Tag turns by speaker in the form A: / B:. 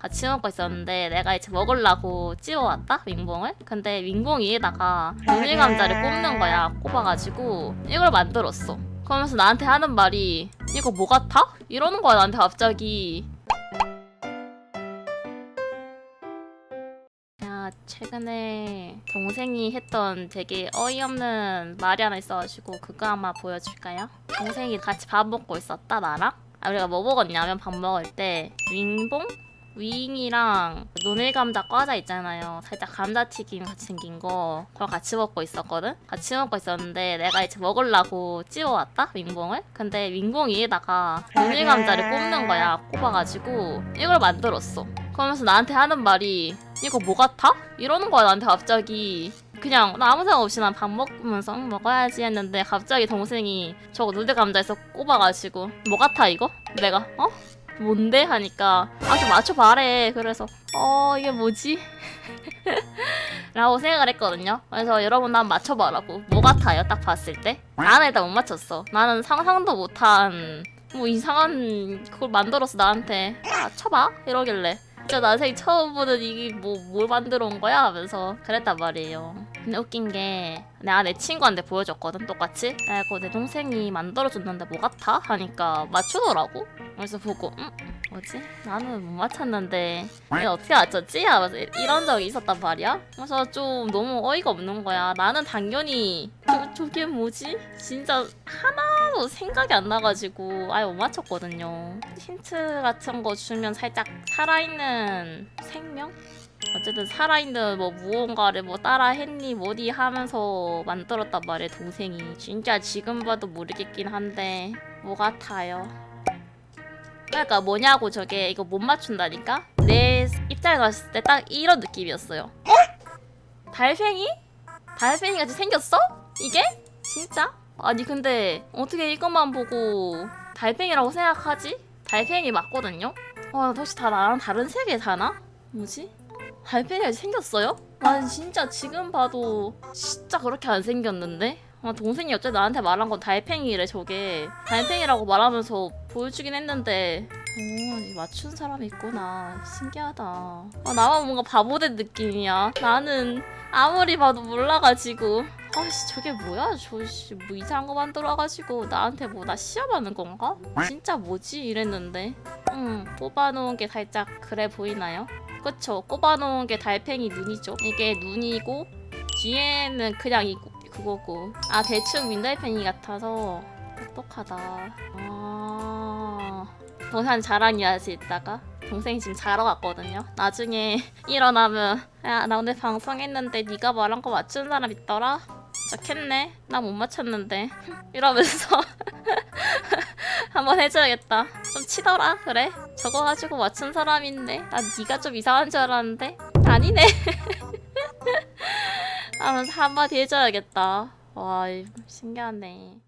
A: 같이 먹고 있었는데 내가 이제 먹으려고 찌워왔다 윙봉을 근데 윙봉 위에다가 눈이 감자를 꼽는 거야 꼽아가지고 이걸 만들었어 그러면서 나한테 하는 말이 이거 뭐 같아? 이러는 거야 나한테 갑자기 야 최근에 동생이 했던 되게 어이없는 말이 하나 있어가지고 그거 한번 보여줄까요? 동생이 같이 밥 먹고 있었다 나랑 아 우리가 뭐 먹었냐면 밥 먹을 때 윙봉? 윙이랑 노늘 감자 과자 있잖아요. 살짝 감자튀김 같이 생긴 거 그걸 같이 먹고 있었거든. 같이 먹고 있었는데 내가 이제 먹으려고 찌워왔다 윙봉을. 근데 윙봉 위에다가 노늘 감자를 꼽는 거야. 꼽아가지고 이걸 만들었어. 그러면서 나한테 하는 말이 이거 뭐 같아? 이러는 거야 나한테 갑자기. 그냥 나 아무 생각 없이 난 밥 먹으면서 응, 먹어야지 했는데 갑자기 동생이 저거 누드 감자에서 꼽아가지고 뭐 같아 이거? 내가 어? 뭔데? 하니까 아 좀 맞춰봐래. 그래서 어 이게 뭐지? 라고 생각을 했거든요. 그래서 여러분 한번 맞춰봐라고. 뭐 같아요? 딱 봤을 때? 나는 일단 못 맞췄어. 나는 상상도 못한 뭐 이상한 그걸 만들어서 나한테 아 쳐봐? 이러길래. 진짜 난생 처음 보는 이게 뭐 뭘 만들어 온 거야? 하면서 그랬단 말이에요 근데 웃긴 게 내가 내 친구한테 보여줬거든 똑같이 그래서 내 동생이 만들어줬는데 뭐 같아? 하니까 맞추더라고 그래서 보고 음? 뭐지? 나는 못 맞췄는데 얘 어떻게 맞췄지? 하면서 이런 적이 있었단 말이야 그래서 좀 너무 어이가 없는 거야 나는 당연히 저, 저게 뭐지? 진짜 하나도 생각이 안 나가지고 아예 못 맞췄거든요 힌트 같은 거 주면 살짝 살아있는 생명? 어쨌든 살아있는 뭐 무언가를 뭐 따라 했니 뭐니 하면서 만들었단 말이야 동생이 진짜 지금 봐도 모르겠긴 한데 뭐 같아요 그러니까 뭐냐고 저게 이거 못 맞춘다니까 내 입장에 갔을 때 딱 이런 느낌이었어요 어? 달팽이? 달팽이 같이 생겼어? 이게? 진짜? 아니 근데 어떻게 이것만 보고 달팽이라고 생각하지? 달팽이 맞거든요? 와 혹시 다 나랑 다른 세계에 사나? 뭐지? 달팽이가 생겼어요? 난 진짜 지금 봐도 진짜 그렇게 안 생겼는데? 아, 동생이 어째 나한테 말한 건 달팽이래 저게. 달팽이라고 말하면서 보여주긴 했는데. 오 맞춘 사람이 있구나. 신기하다. 아, 나만 뭔가 바보된 느낌이야. 나는 아무리 봐도 몰라가지고. 아씨 저게 뭐야? 저씨 뭐 이상한 거 만들어가지고 나한테 뭐 나 시험하는 건가? 진짜 뭐지? 이랬는데. 음 뽑아놓은 게 살짝 그래 보이나요? 그쵸. 꼽아놓은 게 달팽이 눈이죠. 이게 눈이고 뒤에는 그냥 이 그거고. 아 대충 윈달팽이 같아서 똑똑하다. 아 동생 자랑 이야지 이따가? 동생이 지금 자러 갔거든요. 나중에 일어나면 야 나 오늘 방송했는데 네가 말한 거 맞춘 사람 있더라? 좋겠네. 나 못 맞췄는데. 이러면서 한번 해줘야겠다. 좀 치더라. 그래? 저거 가지고 맞춘 사람인데 나 네가 좀 이상한 줄 알았는데? 아니네. 하면서 한마디 해줘야겠다. 와 신기하네